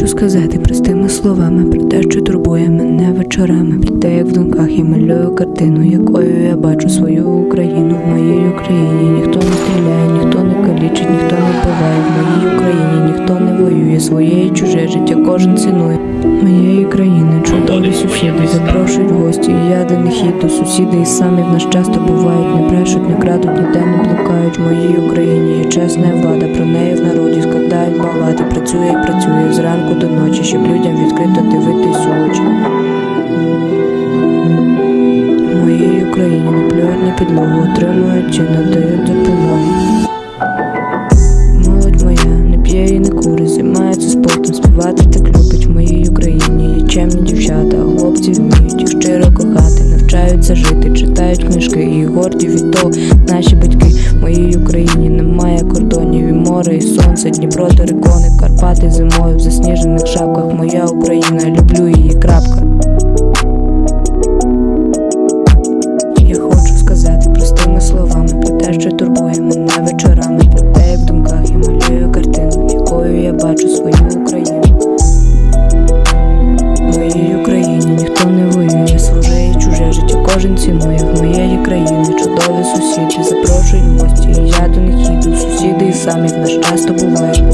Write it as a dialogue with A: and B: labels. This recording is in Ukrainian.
A: хочу сказати простими словами про те, що турбує мене вечорами, про те, як в думках я малюю картину, якою я бачу свою Україну в моїй Україні. Ніхто не стріляє, ніхто не калічить, ніхто не вбиває. В моїй Україні ніхто не воює, своє і чуже життя кожен цінує. Моєї країни чудові сусіди запрошують гості. і Я до них їду. Сусіди і самі в нас часто бувають, не брешуть, не крадуть, ніде не блукають. В моїй Україні є чесна влада. Про неї Працює і працює зранку до ночі, щоб людям відкрито дивитись у очі. Моїй Україні не плюють на підлогу, отримують чи надають допомогу. Молодь моя не п'є і не курить, займається спортом, співати так любить в моїй Україні. Є чемні дівчата, хлопці вміють їх щиро кохати, навчаються жити, читають книжки і горді від того наші батьки. В моїй Україні немає кордонів, і море, і сонце, Дніпро, терикони, Карпати зимою в засніжених шапках. Моя Україна, люблю її крапка. Я хочу сказати простими словами про те, що турбує мене вечорами, про те, в думках я малюю картину, якою я бачу свою Україну. кожен цінує в моєї країни чудові сусіді, запрошують гості, я до них їду. Сусіди і сам як наш часто бувають.